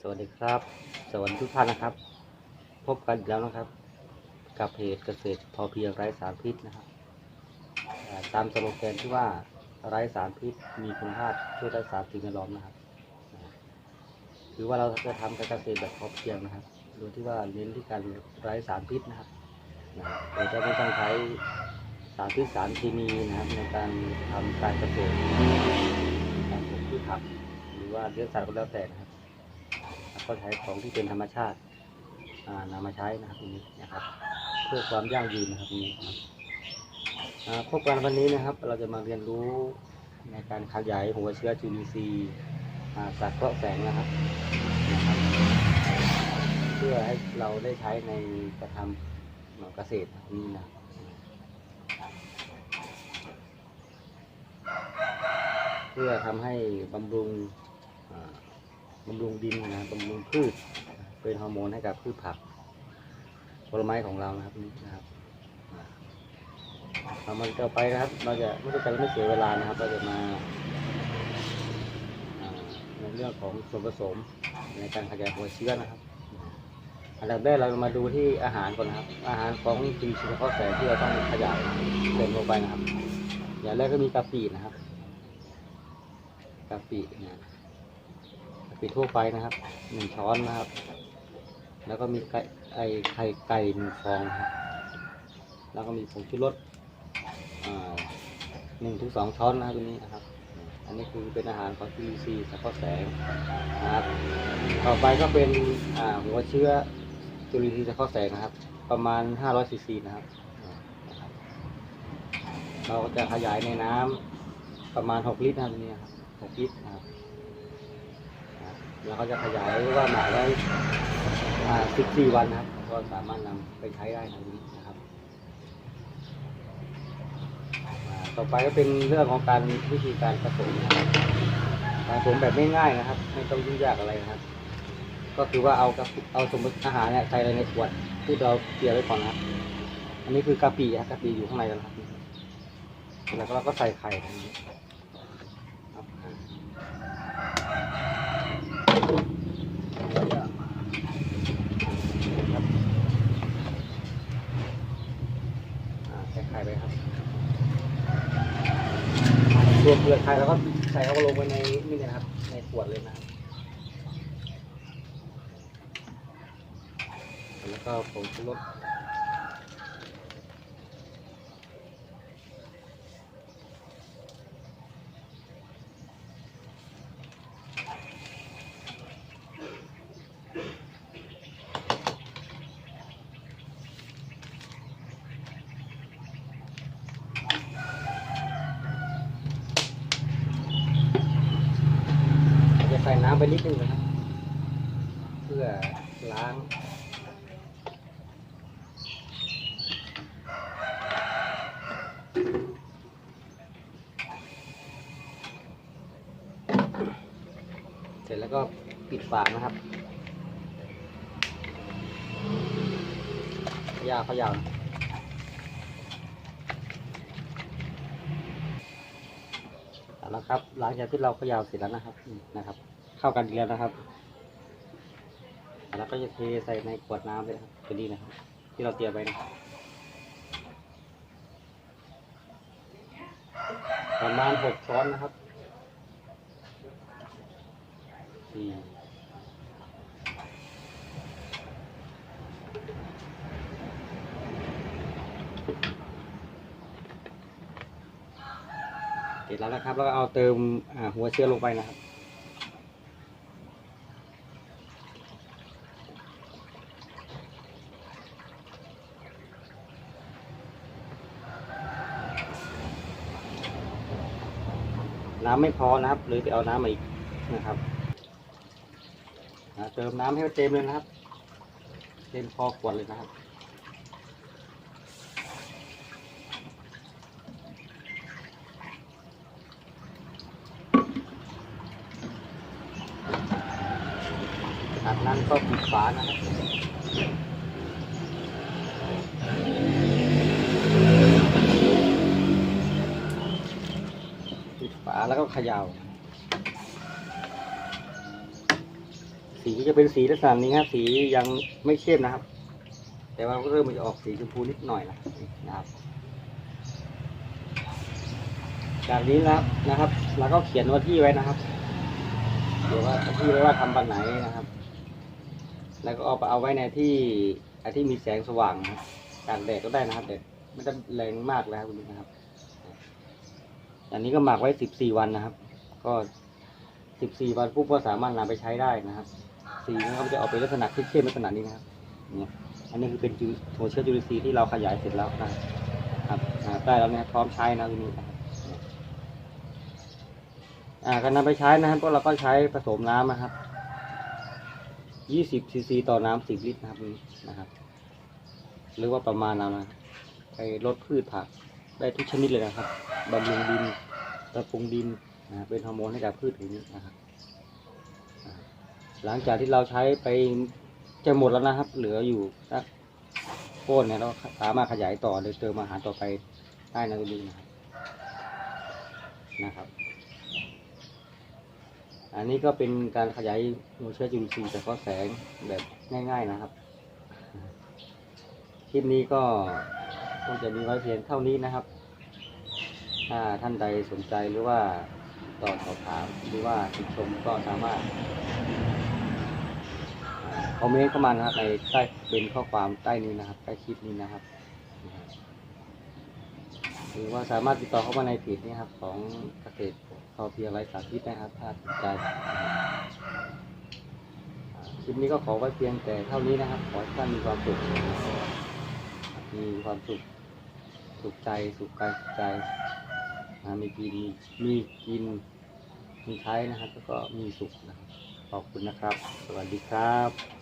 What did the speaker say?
สวัสดีครับ สวัสดีทุกท่านนะครับ พบกันอีกแล้วนะครับ กับเพจเกษตรพอเพียงไร้สารพิษนะครับตามสโลแกนที่ว่าไร้สารพิษมีคุณภาพช่วยรักษาสิ่งแวดล้อมนะครับคือว่าเราจะทำการเกษตรแบบพอเพียงนะครับโดยที่ว่าเน้นที่การไร้สารพิษนะครับนะโดยจะไม่ต้องใช้สารพิษสารเคมีนะครับในการทำการเกษตรการปลูกพืชผักหรือว่าเลี้ยงสัตว์ก็แล้วแต่นะครับ ก็ใช้ของที่เป็นธรรมชาตินำมาใช้นะครับตรงนี้นะครับ เพื่อความยั่งยืนนะครับตรงนี้ครับอ่าพบกันวันนี้นะครับ เราจะมาเรียนรู้ในการขยายหัวเชื้อจุลินทรีย์อ่าสังเคราะห์แสงนะครับ เพื่อให้เราได้ใช้ในการทำเกษตรนี่นะเพื่อทำให้บำรุง บำรุงดินนะบำรุงพืช เป็นฮอร์โมนให้กับพืชผัก ผลไม้ของเรานะครับนี่นะครับเอามันต่อไปนะครับ เราจะไม่ต้องการไม่เสียเวลานะครับ เราจะมาในเรื่องของส่วนผสมในการขยายหัวเชื้อนะครับ อันดับแรกเรามาดูที่อาหารก่อนนะครับ อาหารของจีชินข้อแสงที่เราต้องขยายเติมลงไปนะครับ อย่างแรกก็มีกะปินะครับกะปินี่ย ปิดทั่วไปนะครับหนึ่งช้อนนะครับ แล้วก็มีไก่ไอไข่ไก่หนึ่งฟองครับแล้วก็มีผงชูรสหนึ่งถึงสองช้อนนะครับตัวนี้นะครับ อันนี้คือเป็นอาหารของ PVC สะท้อนแสงนะครับ ต่อไปก็เป็นอ่าหัวเชื้อจุลินทรีย์สะท้อนแสงนะครับ ประมาณ 500ซีซีนะครับนะครับ เราจะขยายในน้ำประมาณ 6 ลิตรนะครับตัวนี้ครับ6ลิตรนะครับ แล้วก็จะขยายว่าหมาไว้14 วันนะครับ ก็สามารถนำไปใช้ได้ทางนี้นะครับต่อไปก็เป็นเรื่องของการวิธีการผสมนะครับการผสมแบบง่ายๆนะครับ ไม่ต้องยุ่งยากอะไรนะครับ ก็คือว่าเอากับเอาสมมติอาหารเนี่ยใส่ในขวดที่เราเตรียมไว้ก่อนนะครับอันนี้คือกะปิครับกะปิอยู่ข้างในแล้วนะครับแล้วก็เราก็ใส่ไข่ตรงนี้ครับ อ่าใส่ ไปครับรวมเปลือกไข่แล้วก็ใส่เข้าลงไปในนี่นะครับ ในขวดเลยนะครับแล้วก็ผงชูรส ไปนิดนึงนะครับ เพื่อล้างเสร็จแล้วก็ปิดฝานะครับขยาวขยาวเอาละครับ หลังจากที่เราขยาวเสร็จแล้วนะครับนะครับ เข้ากันดีแล้วนะครับ แล้วก็จะเทใส่ในขวดน้ำเลยนะครับตัวนี้นะครับ ที่เราเตรียมไว้นะครับประมาณหกช้อนนะครับสี่เสร็จแล้วนะครับ แล้วก็เอาเติมหัวเชื้อลงไปนะครับ น้ำไม่พอนะครับหรือไปเอาน้ำมาอีกนะครับเติมน้ำให้เต็มเลยนะครับ เต็มพอขวดเลยนะครับจากนั้นก็ปิดฝานะครับปิดฝา แล้วก็เขย่าเสสีก็จะเป็นสีลักษณะนี้ครับสียังไม่เข้มนะครับ แต่ว่าเริ่มมันจะออกสีชมพูนิดหน่อยล้วนะครับจากนี้แล้วนะครับเราก็เขียนวันที่ไว้นะครับเดี๋ยวว่าวันที่ไว้ว่าทำวันไหนนะครับ แล้วก็เอาไปเอาไว้ในที่อันที่มีแสงสว่างนะครับกางแดดก็ได้นะครับแดดไม่ต้องแรงมากแล้วคุณนะครับ อันนี้ก็หมักไว้สิบสี่วันนะครับ ก็สิบสี่วันปุ๊บก็สามารถนำไปใช้ได้นะครับสีมันก็จะออกเป็นลักษณะเข้มๆลักษณะนี้นะครับเนี่ยอันนี้คือเป็นจุโถเชื้อจุลินทรีย์ที่เราขยายเสร็จแล้วนะครับได้แล้วเนี่ยพร้อมใช้นะทีนี้นะครับอ่าการนำไปใช้นะครับก็เราก็ใช้ผสมน้ำนะครับยี่สิบซีซีต่อน้ำสิบลิตรนะครับนะครับ หรือว่าประมาณนั้นนะไปลดพืชผัก ได้ทุกชนิดเลยนะครับบำรุงดินปรับปรุงดินนะเป็นฮอร์โมนให้กับพืชอย่างนี้นะครับหลังจากที่เราใช้ไปจะหมดแล้วนะครับ เหลืออยู่สักโค่นเนี่ยเราสามารถขยายต่อโดยเติมอาหารต่อไปได้นะตรงนี้นะครับนะครับ อันนี้ก็เป็นการขยายโมเชื้อจุลินทรีย์แต่ก็แสงแบบง่าย ๆนะครับ คลิปนี้ก็ คงจะมีไว้เพียงเท่านี้นะครับ ถ้าท่านใดสนใจหรือว่าต่อสอบถามหรือว่าติชมก็สามารถคอมเมนต์เข้ามานะครับในใต้เป็นข้อความใต้นี้นะครับใต้คลิปนี้นะครับหรือว่าสามารถติดต่อเข้ามาในเพจนี้ครับ ของเกษตรพอเพียงไร้สารพิษนะครับ ถ้าสนใจคลิปนี้ก็ขอไว้เพียงแต่เท่านี้นะครับ ขอให้ท่านมีความสุข ความสุข สุขใจ สุขกายสุขใจนะมีกิน มีกิน มีใช้นะครับ แล้วก็มีสุขนะครับ ขอบคุณนะครับ สวัสดีครับ